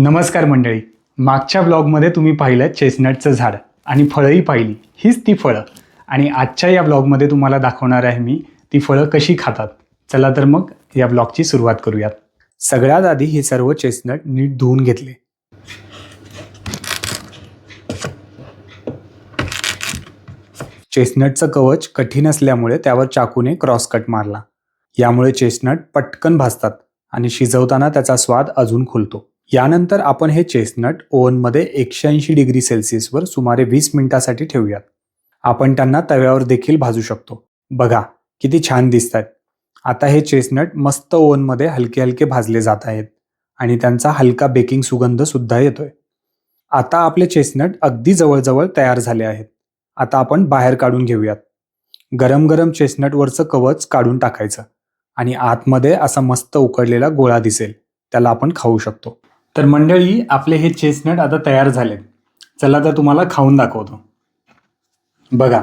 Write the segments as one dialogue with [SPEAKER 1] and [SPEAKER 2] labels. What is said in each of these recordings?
[SPEAKER 1] नमस्कार मंडळी. मागच्या ब्लॉगमध्ये तुम्ही पाहिलं चेस्टनटचं झाड आणि फळंही पाहिली. हीच ती फळं. आणि आजच्या या ब्लॉगमध्ये तुम्हाला दाखवणार आहे मी ती फळं कशी खातात. चला तर मग या ब्लॉगची सुरुवात करूयात. सगळ्यात आधी हे सर्व चेस्टनट नीट धुवून घेतले. चेस्टनटचं कवच कठीण असल्यामुळे त्यावर चाकूने क्रॉस कट मारला. यामुळे चेस्टनट पटकन भाजतात आणि शिजवताना त्याचा स्वाद अजून खुलतो. यानंतर आपण हे चेस्टनट ओव्हनमध्ये एकशे ऐंशी डिग्री सेल्सिअसवर सुमारे वीस मिनिटासाठी ठेवूयात. आपण त्यांना तव्यावर देखील भाजू शकतो. बघा किती छान दिसत आहेत आता हे चेस्टनट मस्त ओव्हनमध्ये हलके हलके भाजले जात आहेत आणि त्यांचा हलका बेकिंग सुगंध सुद्धा येतोय. आता आपले चेस्टनट अगदी जवळजवळ तयार झाले आहेत. आता आपण बाहेर काढून घेऊयात. गरम गरम चेस्टनटवरचं कवच काढून टाकायचं आणि आतमध्ये असा मस्त उकडलेला गोळा दिसेल. त्याला आपण खाऊ शकतो. तर मंडळी आपले हे चेस्टनट आता तयार झालेत. चला तर तुम्हाला खाऊन दाखवतो. बघा.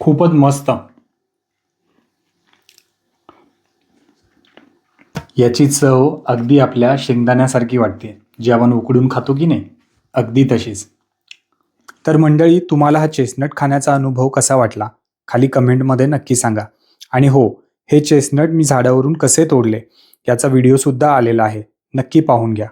[SPEAKER 1] खूपच मस्त. याची चव अगदी आपल्या शेंगदाण्यासारखी वाटते जी आपण उकडून खातो की नाही? अगदी तशीच. तर मंडळी तुम्हाला हा चेस्टनट खाण्याचा अनुभव कसा वाटला? खाली कमेंटमध्ये नक्की सांगा. आणि हो हे चेस्टनट मी झाडावरून कसे तोडले? याचा व्हिडिओसुद्धा आलेला आहे. नक्की पाहून घ्या.